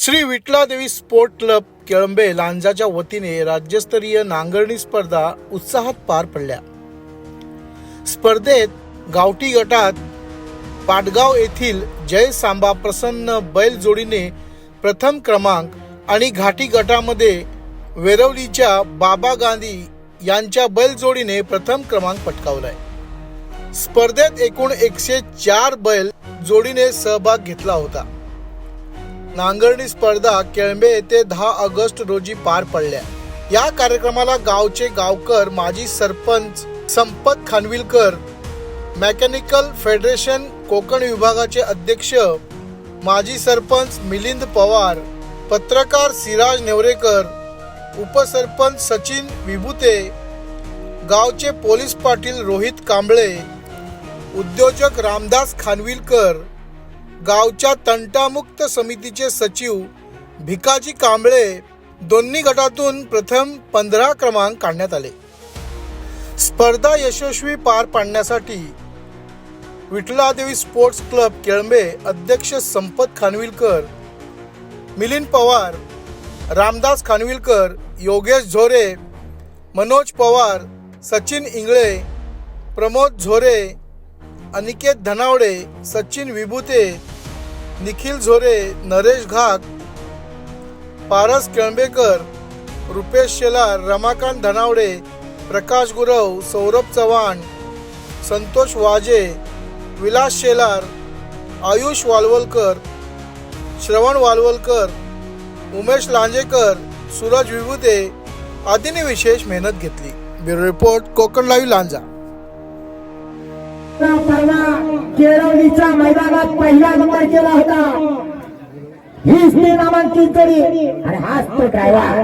Shri Vithaladevi sport club Kelambe लांजाच्या वतीने राज्यस्तरीय नांगरणी स्पर्धा उत्साहात पार पडल्या. स्पर्धेत गावठी गटात पाटगाव येथील जय सांबा प्रसन्न बैल जोडीने प्रथम क्रमांक आणि घाटी गटामध्ये वेरवलीच्या बाबा गांधी यांच्या बैल जोडीने प्रथम क्रमांक पटकावलाय. स्पर्धेत एकूण एकशे चार बैल जोडीने सहभाग घेतला होता. नांगरणी स्पर्धा केळंबे येथे दहा ऑगस्ट रोजी पार पडल्या. या कार्यक्रमाला गावचे गावकर माजी सरपंच संपत खानविलकर मेकॅनिकल फेडरेशन कोकण विभागाचे अध्यक्ष माजी सरपंच मिलिंद पवार पत्रकार सिराज नेवरेकर उपसरपंच सचिन विभूते गावचे पोलीस पाटील रोहित कांबळे उद्योजक रामदास खानविलकर गावच्या तंटामुक्त समितीचे सचिव भिकाजी कांबळे दोन्ही गटातून प्रथम पंधरा क्रमांक काढण्यात आले. स्पर्धा यशस्वी पार पाडण्यासाठी विठलादेवी स्पोर्ट्स क्लब केळंबे अध्यक्ष संपत खानविलकर मिलिंद पवार रामदास खानविलकर योगेश झोरे मनोज पवार सचिन इंगळे प्रमोद झोरे अनिकेत धनावडे सचिन विभूते निखिल झोरे नरेश घाक पारस केळंबेकर रुपेश शेलार रमाकांत धनावडे प्रकाश गुरव सौरभ चव्हाण संतोष वाजे विलास शेलार आयुष वालवलकर श्रवण वालवलकर उमेश लांजेकर सूरज विभूते आदींनी विशेष मेहनत घेतली. Bureau report Konkan live Lanja. केरवलीच्या मैदानात पहिला नंबर केला होता. हीच ती नामांकित करी आणि हाच तो ड्रायव्हर